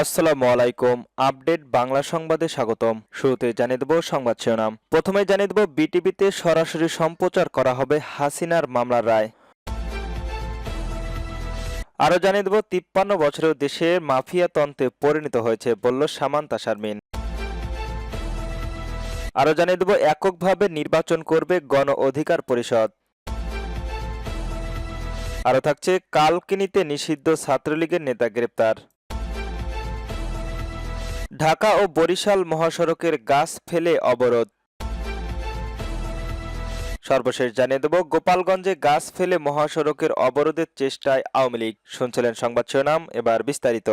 আসসালামু আলাইকুম। আপডেট বাংলা সংবাদে স্বাগতম। শুরুতে জানিয়ে দেব সংবাদ শিরোনাম। প্রথমে জানিয়ে দেব, বিটিভিতে সরাসরি সম্প্রচার করা হবে হাসিনার মামলার রায়। আরও জানিয়ে দেব, তিপ্পান্ন বছরেও দেশে মাফিয়া তন্ত্রে পরিণত হয়েছে বলল সামান্তা শারমিন। আরও জানিয়ে দেব, এককভাবে নির্বাচন করবে গণ অধিকার পরিষদ। আরও থাকছে, কালকিনিতে নিষিদ্ধ ছাত্রলীগের নেতা গ্রেপ্তার। ঢাকা ও বরিশাল মহাসড়কের গাছ ফেলে অবরোধ। সর্বশেষ জানিয়ে দেব, গোপালগঞ্জে গাছ ফেলে মহাসড়কের অবরোধের চেষ্টায় আওয়ামী লীগ। শুনছিলেন সংবাদ শিরোনাম, এবার বিস্তারিত।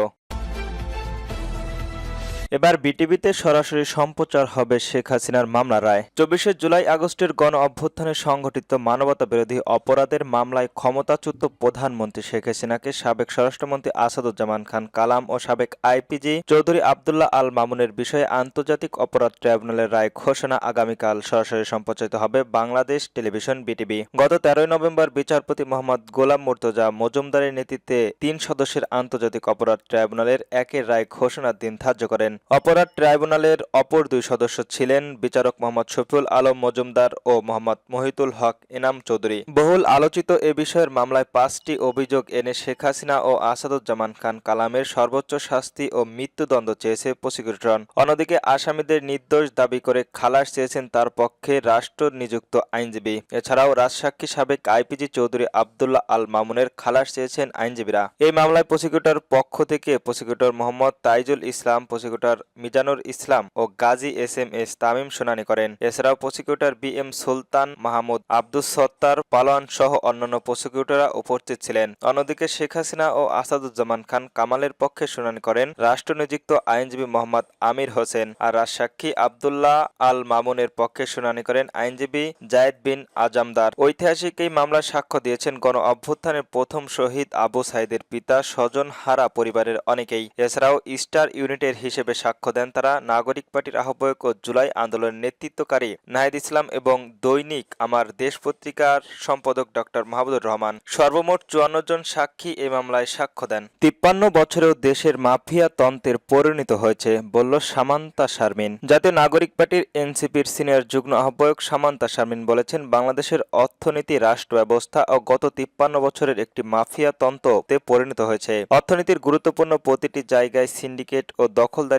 এবার বিটিভিতে সরাসরি সম্প্রচার হবে শেখ হাসিনার মামলা রায়। চব্বিশে জুলাই আগস্টের গণ অভ্যুত্থানে সংঘটিত মানবতা বিরোধী অপরাধের মামলায় ক্ষমতাচ্যুত প্রধানমন্ত্রী শেখ হাসিনাকে সাবেক স্বরাষ্ট্রমন্ত্রী আসাদুজ্জামান খান কালাম ও সাবেক আইপিজি চৌধুরী আবদুল্লাহ আল মামুনের বিষয়ে আন্তর্জাতিক অপরাধ ট্রাইব্যুনালের রায় ঘোষণা আগামীকাল সরাসরি সম্প্রচারিত হবে বাংলাদেশ টেলিভিশন বিটিভি। গত তেরোই নভেম্বর বিচারপতি মোহাম্মদ গোলাম মুর্তজা মজুমদারের নেতৃত্বে তিন সদস্যের আন্তর্জাতিক অপরাধ ট্রাইব্যুনালের একের রায় ঘোষণার দিন ধার্য করেন। অপরাধ ট্রাইব্যুনালের অপর দুই সদস্য ছিলেন বিচারক মোহাম্মদ শফিউল আলম মজুমদার ও মোহাম্মদ মহিতুল হক এনাম চৌধুরী। বহুল আলোচিত এ বিষয়ের মামলায় পাঁচটি অভিযোগ এনে শেখ হাসিনা ও আসাদুজ্জামান খান কালামের সর্বোচ্চ শাস্তি ও মৃত্যুদণ্ড চেয়েছে প্রসিকিউটর অন্যদিকে আসামিদের নির্দোষ দাবি করে খালাস চেয়েছেন তার পক্ষে রাষ্ট্র নিযুক্ত আইনজীবী। এছাড়াও রাজসাক্ষী সাবেক আইপিজি চৌধুরী আবদুল্লাহ আল মামুনের খালাস চেয়েছেন আইনজীবীরা। এই মামলায় প্রসিকিউটর পক্ষ থেকে প্রসিকিউটর মোহাম্মদ তাইজুল ইসলাম, প্রসিকিউটর মিজানুর ইসলাম ও Gazi S M S Tamim শুনানি করেন। এছাড়াও prosecutor B M Sultan Mahmud, Abdus Sattar Palowan সহ অন্যান্য প্রসিকিউটররা উপস্থিত ছিলেন। অন্যদিকে শেখ হাসিনা ও আসাদুজ্জামান খান কামালের পক্ষে শুনানি করেন রাষ্ট্রনিযুক্ত আইনজীবী মোহাম্মদ আমির হোসেন আর রাজসাক্ষী আবদুল্লাহ আল মামুনের পক্ষে শুনানি করেন আইনজীবী জায়েদ বিন আজামদার। ঐতিহাসিক এই মামলার সাক্ষ্য দিয়েছেন গণ অভ্যুত্থানের প্রথম শহীদ আবু সাইদের পিতা স্বজন হারা পরিবারের অনেকেই। এছাড়াও স্টার ইউনিটের হিসেবে সাক্ষ্য দেন তারা নাগরিক পার্টির আহ্বায়ক ও জুলাই আন্দোলনের নেতৃত্বকারী নাহিদ ইসলাম এবং দৈনিক আমার দেশ পত্রিকার সম্পাদক ডক্টর মাহবুবুর রহমান। সর্বমোট চুয়ান্ন জন সাক্ষী এই মামলায় সাক্ষ্য দেন। তিপ্পান্ন বছরেও দেশের মাফিয়া তন্ত্রের পরিণত হয়েছে, বলল সামান্তা শারমিন। জাতীয় নাগরিক পার্টির এনসিপির সিনিয়র যুগ্ম আহ্বায়ক সামান্তা শারমিন বলেছেন, বাংলাদেশের অর্থনীতি রাষ্ট্র ব্যবস্থা ও গত তিপ্পান্ন বছরের একটি মাফিয়া তন্ত্রতে পরিণত হয়েছে। অর্থনীতির গুরুত্বপূর্ণ প্রতিটি জায়গায় সিন্ডিকেট ও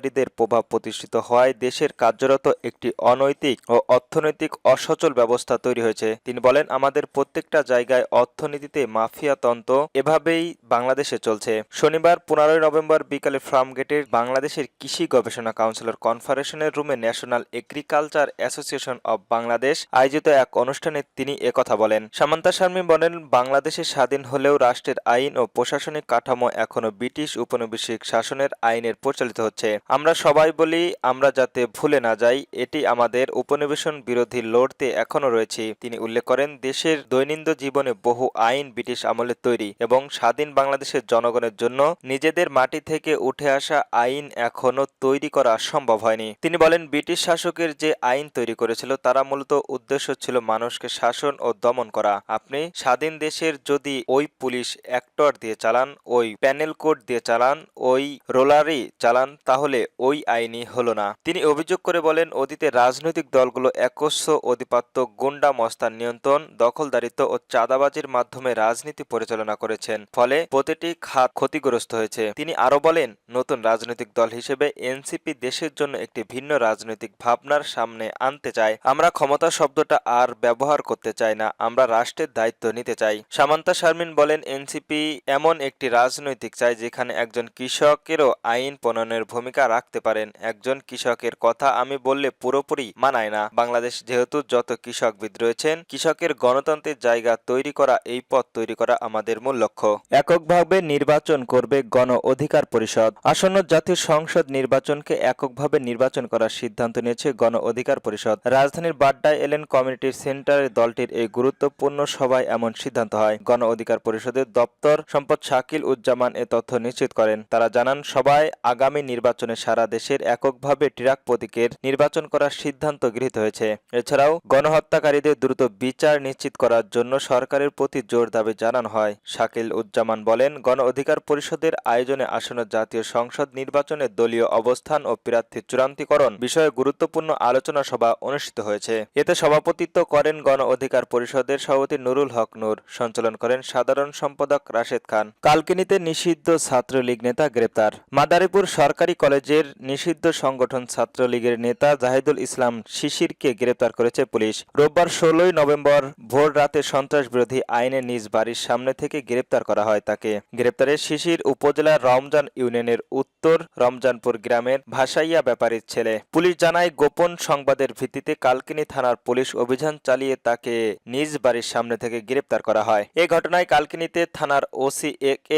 দখলদারীদের প্রভাব প্রতিষ্ঠিত হওয়ায় দেশের কার্যরত একটি অনৈতিক ও অর্থনৈতিক অসচল ব্যবস্থা তৈরি হয়েছে। তিনি বলেন, আমাদের প্রত্যেকটা জায়গায় অর্থনীতিতে মাফিয়া তন্ত্র এভাবেই বাংলাদেশে চলছে। শনিবার পনেরোই নভেম্বর বিকালে ফার্মগেটের বাংলাদেশের কৃষি গবেষণা কাউন্সিলর কনফারেশনের রুমে national agriculture association of Bangladesh আয়োজিত এক অনুষ্ঠানে তিনি একথা বলেন। সামান্তা শারমি বলেন, বাংলাদেশে স্বাধীন হলেও রাষ্ট্রের আইন ও প্রশাসনিক কাঠামো এখনও ব্রিটিশ উপনিবেশিক শাসনের আইনের পরিচালিত হচ্ছে। আমরা সবাই বলি, আমরা যাতে ভুলে না যাই, এটি আমাদের উপনিবেশন বিরোধী লড়তে এখনও রয়েছে। তিনি উল্লেখ করেন, দেশের দৈনন্দিন জীবনে বহু আইন ব্রিটিশ আমলে তৈরি এবং স্বাধীন বাংলাদেশের জনগণের জন্য নিজেদের মাটি থেকে উঠে আসা আইন এখনও তৈরি করা সম্ভব হয়নি। তিনি বলেন, ব্রিটিশ শাসকের যে আইন তৈরি করেছিল, তারা মূলত উদ্দেশ্য ছিল মানুষকে শাসন ও দমন করা। আপনি স্বাধীন দেশের যদি ওই পুলিশ অ্যাক্টর দিয়ে চালান, ওই প্যানেল কোড দিয়ে চালান, ওই রোলারই চালান, তাহলে ওই আইনই হলো না। তিনি অভিযোগ করে বলেন, অতীতে রাজনৈতিক দলগুলো একস্য অধিপত্য, গুন্ডা মস্তান নিয়ন্ত্রণ, দখলদারিত্ব ও চাঁদাবাজির মাধ্যমে রাজনীতি পরিচালনা করেছেন। ফলে প্রতিটি খাত ক্ষতিগ্রস্ত হয়েছে। তিনি আরও বলেন, নতুন রাজনৈতিক দল হিসেবে এনসিপি দেশের জন্য একটি ভিন্ন রাজনৈতিক ভাবনার সামনে আনতে চায়। আমরা ক্ষমতা শব্দটা আর ব্যবহার করতে চাই না, আমরা রাষ্ট্রের দায়িত্ব নিতে চাই। সামান্তা শারমিন বলেন, এনসিপি এমন একটি রাজনৈতিক চাই যেখানে একজন কৃষকেরও আইন প্রণয়নের ভূমিকা রাখতে পারেন। একজন কৃষকের কথা আমি বললে পুরোপুরি মানায় না। বাংলাদেশ যেহেতু যত কৃষকবিদ রয়েছেন, কৃষকের গণতন্ত্রের জায়গা তৈরি করা, এই পথ তৈরি করা আমাদের মূল লক্ষ্য। এককভাবে নির্বাচন করবে গণ অধিকার পরিষদ। আসন্ন জাতীয় সংসদ নির্বাচনকে এককভাবে নির্বাচন করার সিদ্ধান্ত নিয়েছে গণ অধিকার পরিষদ। রাজধানীর বাড্ডায় এলেন কমিউনিটি সেন্টারে দলটির এই গুরুত্বপূর্ণ সভায় এমন সিদ্ধান্ত হয়। গণ অধিকার পরিষদের দপ্তর সম্পদ শাকিল উজ্জামান এ তথ্য নিশ্চিত করেন। তারা জানান সবাই আগামী নির্বাচনের সারা দেশের এককভাবে ট্রাক প্রতীকের নির্বাচন করার সিদ্ধান্ত গৃহীত হয়েছে। এছাড়াও গণহত্যাকারীদের দ্রুত বিচার নিশ্চিত করার জন্য সরকারের প্রতি জোর দাবি জানানো হয়। শাকিল উজ্জামান বলেন, গণ অধিকার পরিষদের আয়োজনে আসন্ন জাতীয় সংসদ নির্বাচনে দলীয় অবস্থান ও প্রার্থী চূড়ান্তিকরণ বিষয়ে গুরুত্বপূর্ণ আলোচনা সভা অনুষ্ঠিত হয়েছে। এতে সভাপতিত্ব করেন গণ অধিকার পরিষদের সভাপতি নুরুল হক নূর, সঞ্চালন করেন সাধারণ সম্পাদক রাশেদ খান। কালকিনিতে নিষিদ্ধ ছাত্রলীগ নেতা গ্রেপ্তার। মাদারীপুর সরকারি কলেজের নিষিদ্ধ সংগঠন ছাত্রলীগের নেতা জাহিদুল ইসলাম শিশিরকে গ্রেপ্তার করেছে পুলিশ। রোববার ষোলোই নভেম্বর ভোর রাতে সন্ত্রাস বিরোধী আইনে নিজ বাড়ির সামনে থেকে গ্রেপ্তার করা হয় তাকে। গ্রেপ্তারে শিশির উপজেলার রমজান ইউনিয়নের উত্তর রমজানপুর গ্রামের ভাসাইয়া ব্যাপারীর ছেলে। পুলিশ জানায়, গোপন সংবাদের ভিত্তিতে কালকিনি থানার পুলিশ অভিযান চালিয়ে তাকে নিজ বাড়ির সামনে থেকে গ্রেপ্তার করা হয়। এ ঘটনায় কালকিনিতে থানার OC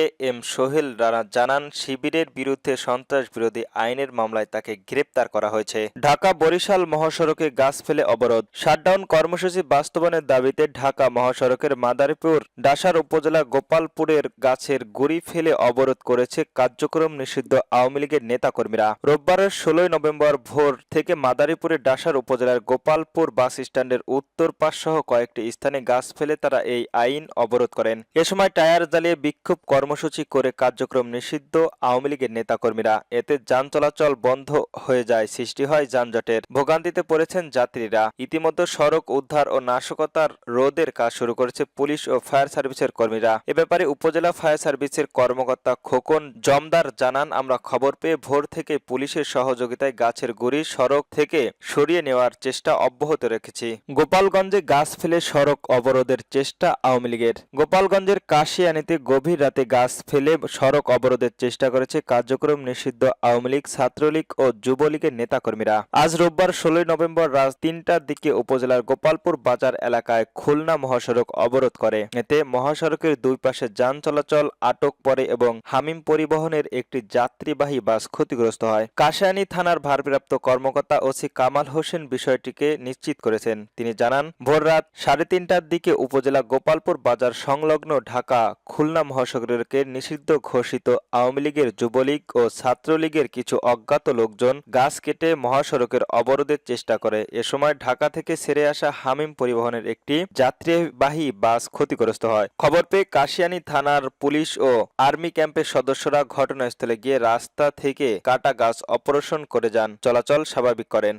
A M Sohel Rana জানান, শিবিরের বিরুদ্ধে সন্ত্রাস বিরোধী আইনের মামলায় তাকে গ্রেপ্তার করা হয়েছে। ঢাকা বরিশাল মহাসড়কে গাছ ফেলে অবরোধ। শাটডাউন কর্মসূচি বাস্তবায়নের দাবিতে ঢাকা মহাসড়কের মাদারীপুর, ডাসার উপজেলা গোপালপুরের গাছের গুড়ি ফেলে অবরোধ করেছে কার্যক্রম নিষিদ্ধ আওয়ামী লীগের নেতাকর্মীরা। রোববারের ষোলোই নভেম্বর ভোর থেকে মাদারীপুরের ডাসার উপজেলার গোপালপুর বাস স্ট্যান্ডের উত্তর পাশ সহ কয়েকটি স্থানে গাছ ফেলে তারা এই আইন অবরোধ করেন। এ সময় টায়ার জ্বালিয়ে বিক্ষোভ কর্মসূচি করে কার্যক্রম নিষিদ্ধ আওয়ামী লীগের নেতাকর্মীরা। এতে যান চলাচল বন্ধ হয়ে যায়, সৃষ্টি হয় যানজটের। ভোগান্তিতে পড়েছেন যাত্রীরা। ইতিমধ্যে সড়ক উদ্ধার ও নাশকতার রোধের কাজ শুরু করেছে পুলিশ ও ফায়ার সার্ভিসের কর্মীরা। এ ব্যাপারে উপজেলা ফায়ার সার্ভিসের কর্মকর্তা খোকন জমদার জানান, আমরা খবর পেয়ে ভোর থেকে পুলিশের সহযোগিতায় গাছের গুড়ি সড়ক থেকে সরিয়ে নেওয়ার চেষ্টা অব্যাহত রেখেছি। গোপালগঞ্জে গাছ ফেলে সড়ক অবরোধের চেষ্টা আওয়ামী লীগের। গোপালগঞ্জের কাশিয়ানিতে গভীর রাতে গাছ ফেলে সড়ক অবরোধের চেষ্টা করেছে কার্যক্রম নিষিদ্ধ আওয়ামী ছাত্রলীগ ও যুবলীগের নেতাকর্মীরা আজ রোববার ষোলোই নভেম্বর রাত তিনটার দিকে উপজেলার গোপালপুর বাজার এলাকায় খুলনা মহাসড়ক অবরোধ করে। এতে মহাসড়কের দুই পাশে যান চলাচল আটক পড়ে এবং হামিম পরিবহনের একটি যাত্রীবাহী বাস ক্ষতিগ্রস্ত হয়। কাশিয়ানী থানার ভারপ্রাপ্ত কর্মকর্তা ওসি কামাল হোসেন বিষয়টিকে নিশ্চিত করেছেন। তিনি জানান, ভোর রাত সাড়ে তিনটার দিকে উপজেলা গোপালপুর বাজার সংলগ্ন ঢাকা খুলনা মহাসড়কে নিষিদ্ধ ঘোষিত আওয়ামী লীগের যুবলীগ ও ছাত্রলীগের কিছু অজ্ঞাত লোকজন গাছ কেটে মহাসড়কের অবরোধের চেষ্টা করে। এ সময় ঢাকা থেকে ছেড়ে আসা হামিম পরিবহনের একটি যাত্রীবাহী বাস ক্ষতিগ্রস্ত হয়। খবর পেয়ে কাশিয়ানী থানার পুলিশ ও আর্মি ক্যাম্পের সদস্যরা ঘটনাস্থলে গিয়ে রাস্তা থেকে কাটা গাছ অপারেশন করে যান। চলাচল স্বাভাবিক করেন।